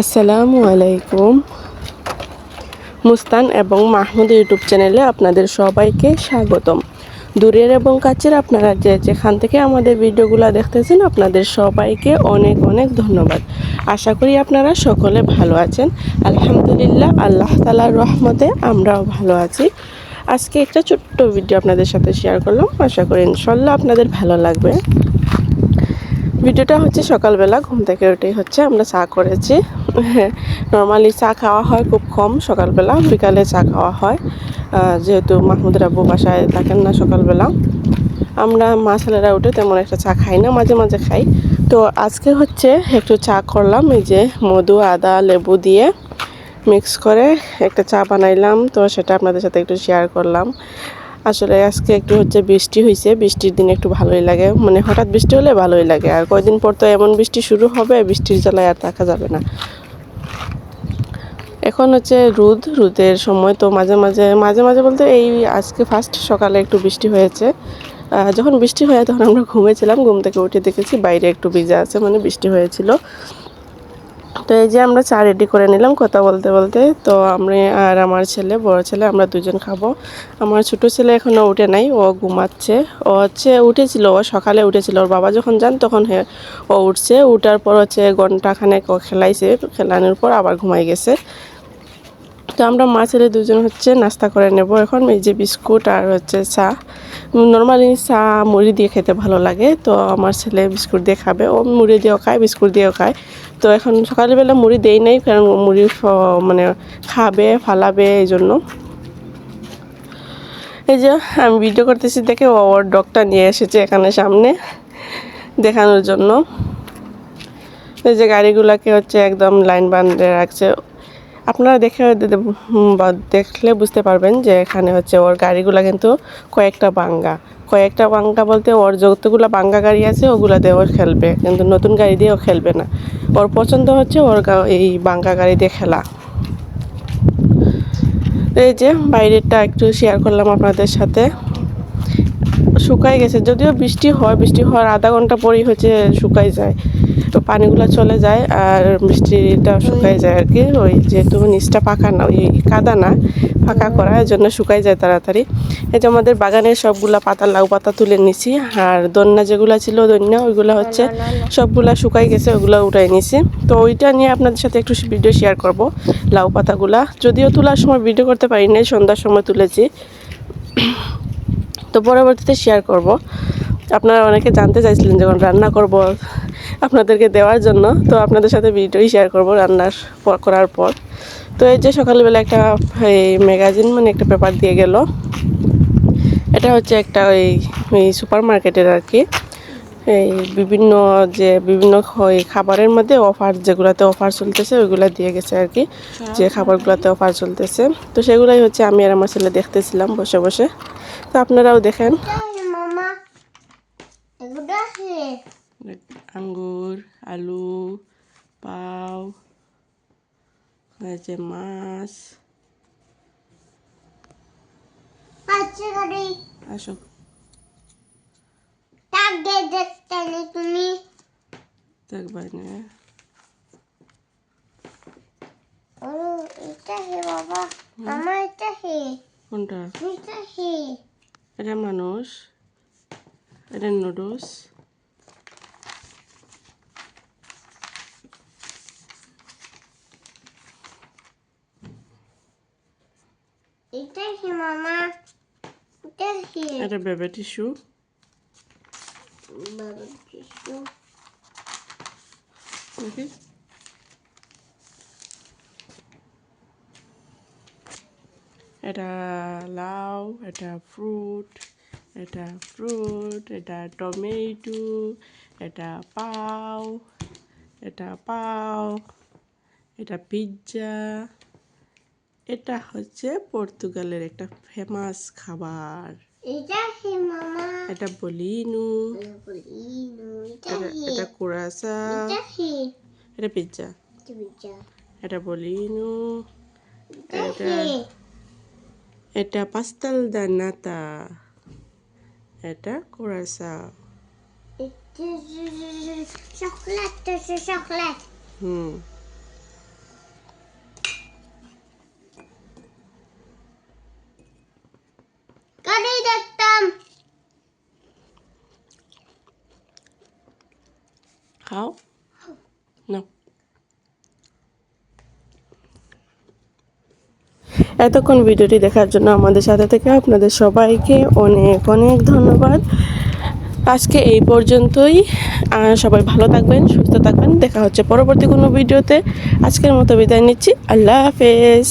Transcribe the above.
আসসালামু আলাইকুম। মুস্তান এবং মাহমুদ ইউটিউব চ্যানেলে আপনাদের সবাইকে স্বাগতম। দূরের এবং কাছের আপনারা যে যেখান থেকে আমাদের ভিডিওগুলো দেখতেছেন, আপনাদের সবাইকে অনেক অনেক ধন্যবাদ। আশা করি আপনারা সকলে ভালো আছেন। আলহামদুলিল্লাহ, আল্লাহ তালার রহমতে আমরাও ভালো আছি। আজকে একটা ছোট্ট ভিডিও আপনাদের সাথে শেয়ার করলাম। আশা করি ইনশাল্লাহ আপনাদের ভালো লাগবে। ভিডিওটা হচ্ছে সকালবেলা, ঘুম থেকে উঠেই হচ্ছে, আমরা চা করেছি। নর্মালি চা খাওয়া হয় খুব কম সকালবেলা, বিকালে চা খাওয়া হয়। যেহেতু মাহমুদের আব্বু বাসায় থাকেন না সকালবেলা। আমরা মা ছেলেরা উঠে তেমন একটা চা খাই না, মাঝে মাঝে খাই। তো আজকে হচ্ছে একটু চা করলাম, এই যে মধু, আদা, লেবু দিয়ে মিক্স করে একটা চা বানাইলাম। তো সেটা আপনাদের সাথে একটু শেয়ার করলাম। আসলে আজকে একটু হচ্ছে বৃষ্টি হয়েছে বৃষ্টির দিন একটু ভালোই লাগে। মানে হঠাৎ বৃষ্টি হলে ভালোই লাগে। আর কয়দিন পর তো এমন বৃষ্টি শুরু হবে, বৃষ্টির জ্বালায় আর থাকা যাবে না। এখন হচ্ছে রোদ, রোদের সময় তো মাঝে মাঝে মাঝে মাঝে বলতে এই আজকে ফার্স্ট সকালে একটু বৃষ্টি হয়েছে। যখন বৃষ্টি হয় তখন আমরা ঘুমেছিলাম, ঘুম থেকে উঠে দেখেছি বাইরে একটু ভিজা আছে মানে বৃষ্টি হয়েছিল। তো এই যে আমরা চা রেডি করে নিলাম কথা বলতে বলতে, তো আমি আর আমার ছেলে, বড় ছেলে আমরা দুজন খাব। আমার ছোট ছেলে এখনও উঠে নাই, ও ঘুমাচ্ছে। ও হচ্ছে উঠেছিল, ও সকালে উঠেছিল। ওর বাবা যখন যান তখন ও উঠছে। উঠার পর হচ্ছে ঘণ্টা খানেক ও খেলাইছে। খেলানোর পর আবার ঘুমাই গেছে। তো আমরা মা ছেলে দুজন হচ্ছে নাস্তা করে নেব। এখন এই যে বিস্কুট আর হচ্ছে চা। নর্মালি চা মুড়ি দিয়ে খেতে ভালো লাগে, তো আমার ছেলে বিস্কুট দিয়ে খাবে। ও মুড়ি দিয়েও খায়, বিস্কুট দিয়েও খায়। তো এখন সকালবেলা মুড়ি দেই নাই, কারণ মুড়ি মানে খাবে, ফালাবে এই জন্য। এই যে আমি ভিডিও করতেছি, দেখে ও ওর ডগটা নিয়ে এসেছে এখানে সামনে দেখানোর জন্য। এই যে গাড়িগুলোকে হচ্ছে একদম লাইন বান্ধে রাখছে। আপনারা দেখে দেখলে বুঝতে পারবেন যে এখানে হচ্ছে ওর গাড়িগুলো কিন্তু কয়েকটা বাঙ্গা। কয়েকটা বাঙ্গা বলতে ওর যতগুলো বাঙ্গা গাড়ি আছে, ওগুলোতে ও খেলবে। কিন্তু নতুন গাড়ি দিয়ে ও খেলবে না। ওর পছন্দ হচ্ছে ওর এই বাঙ্গা গাড়ি দিয়ে খেলা। এই যে, বাইরেরটা একটু শেয়ার করলাম আপনাদের সাথে। শুকাই গেছে। যদিও বৃষ্টি হয় বৃষ্টি হওয়ার আধা ঘণ্টা পরেই হচ্ছে শুকাই যায়। তো পানিগুলো চলে যায় আর বৃষ্টিটা শুকাই যায় আর কি ওই যেহেতু নিচটা পাকা না ওই কাদা না ফাঁকা করা এর জন্য শুকাই যায় তাড়াতাড়ি। এই যে আমাদের বাগানের সবগুলা পাতা লাউ পাতা তুলে নিছি। আর দন্যা যেগুলো ছিল দন্যা ওইগুলো হচ্ছে সবগুলা শুকাই গেছে ওগুলো উঠাই নিছি। তো ওইটা নিয়ে আপনাদের সাথে একটু ভিডিও শেয়ার করব লাউ পাতাগুলা। যদিও তোলার সময় ভিডিও করতে পারি নাই সন্ধ্যার সময় তুলেছি। তো পরবর্তীতে শেয়ার করব। আপনারা অনেকে জানতে চাইছিলেন যখন রান্না করব আপনাদেরকে দেওয়ার জন্য তো আপনাদের সাথে ভিডিওই শেয়ার করব রান্নার পর করার পর। তো এই যে সকালবেলা একটা এই ম্যাগাজিন মানে একটা পেপার দিয়ে গেল। এটা হচ্ছে একটা ওই ওই সুপার মার্কেটের আর কি এই বিভিন্ন যে বিভিন্ন ওই খাবারের মধ্যে অফার যেগুলোতে অফার চলতেছে ওইগুলো দিয়ে গেছে আর কি যে খাবারগুলোতে অফার চলতেছে। তো সেগুলোই হচ্ছে আমি আর আমার ছেলে দেখতেছিলাম বসে বসে। তো আপনারাও দেখেন। আঙ্গুর আলু পাও হয়েছে মাছ। গাড়ি আসো। তুমি দেখবার না ও এটা হে বাবা মামা এটা হে। কোনটা এটা হে এটা মানুষ এটা নুডলস এটা হে মামা এটা হে এটা বেবে টিস্যু বাবা কিছু দেখি এটা লাউ এটা ফ্রুট এটা ফ্রুট এটা টমেটো এটা পাও এটা পাও এটা পিৎজা এটা হচ্ছে পর্তুগালের একটা ফেমাস খাবার। এটা হে মামা? এটা বলিনু। বলিনু এটা এটা কুরাসা। এটা হে এটা পিৎজা এটা বলিনু। এটা Eta pastel dan nata. Eta kurasa. Eta coklat coklat hmm kali datang how no এতক্ষণ ভিডিওটি দেখার জন্য আমাদের সাথে থেকে আপনাদের সবাইকে অনেক অনেক ধন্যবাদ। আজকে এই পর্যন্তই। সবাই ভালো থাকবেন, সুস্থ থাকবেন। দেখা হচ্ছে পরবর্তী কোনো ভিডিওতে। আজকের মতো বিদায় নিচ্ছি। আল্লাহ হাফেজ।